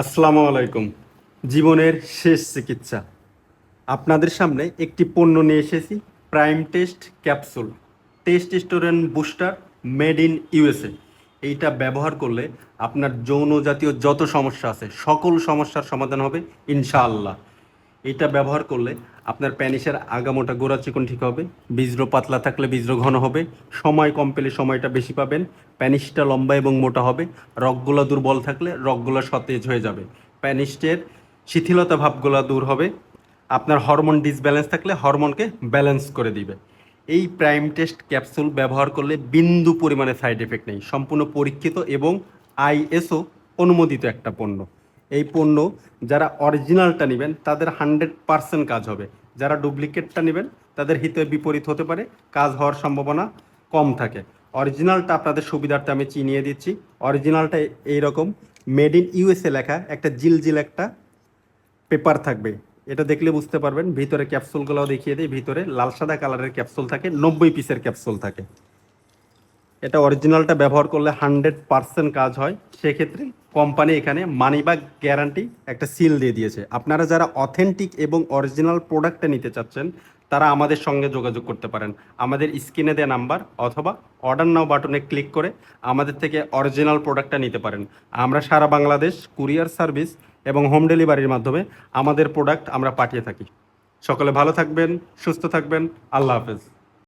আসসালামু আলাইকুম। জীবনের শেষ চিকিৎসা। আপনাদের সামনে একটি পণ্য নিয়ে এসেছি, prime test capsule. Testosterone booster made in USA. এইটা ব্যবহার করলে আপনার যৌন জাতীয় যত সমস্যা আছে, সকল সমস্যার সমাধান হবে, ইনশাআল্লাহ। এটা ব্যবহার করলে আপনার প্যানিসের আগামোটা গোড়া চিকন ঠিক হবে, বীজ্র পাতলা থাকলে বীজ্র ঘন হবে, সময় কম পেলে সময়টা বেশি পাবেন প্যানিসটা লম্বা এবং মোটা হবে, রগগুলো দুর্বল থাকলে রগগুলো সতেজ হয়ে যাবে প্যানিস্টের শিথিলতা ভাবগুলো দূর হবে, আপনার হরমোন ডিসব্যালেন্স থাকলে হরমোনকে ব্যালেন্স করে দিবে। এই প্রাইম টেস্ট ক্যাপসুল ব্যবহার করলে বিন্দু পরিমাণে সাইড এফেক্ট নেই, সম্পূর্ণ পরীক্ষিত এবং আইএসও অনুমোদিত একটা পণ্য। এই পণ্য যারা অরিজিনালটা নেবেন, তাদের হান্ড্রেড পার্সেন্ট কাজ হবে। যারা ডুপ্লিকেটটা নেবেন, তাদের হিতে বিপরীত হতে পারে, কাজ হওয়ার সম্ভাবনা কম থাকে। অরিজিনালটা আপনাদের সুবিধার্থে আমি চিনিয়ে দিচ্ছি। অরিজিনালটা এইরকম মেড ইন ইউএসএ লেখা, একটা জিলজিল একটা পেপার থাকবে। এটা দেখলে বুঝতে পারবেন, ভিতরে ক্যাপসুলগুলোও দেখিয়ে দিই, ভিতরে লাল সাদা কালারের ক্যাপসুল থাকে, নব্বই পিসের ক্যাপসুল থাকে। এটা অরিজিনালটা ব্যবহার করলে হান্ড্রেড পার্সেন্ট কাজ হয়। সেক্ষেত্রে কোম্পানি এখানে মানি ব্যাক গ্যারান্টি একটা সিল দিয়ে দিয়েছে। আপনারা যারা অথেন্টিক এবং অরিজিনাল প্রোডাক্টটা নিতে চাচ্ছেন, তারা আমাদের সঙ্গে যোগাযোগ করতে পারেন। আমাদের স্ক্রিনে দেওয়া নাম্বার অথবা অর্ডার নাও বাটনে ক্লিক করে আমাদের থেকে অরিজিনাল প্রোডাক্টটা নিতে পারেন। আমরা সারা বাংলাদেশ কুরিয়ার সার্ভিস এবং হোম ডেলিভারির মাধ্যমে আমাদের প্রোডাক্ট আমরা পাঠিয়ে থাকি। সকলে ভালো থাকবেন, সুস্থ থাকবেন, আল্লাহ হাফেজ।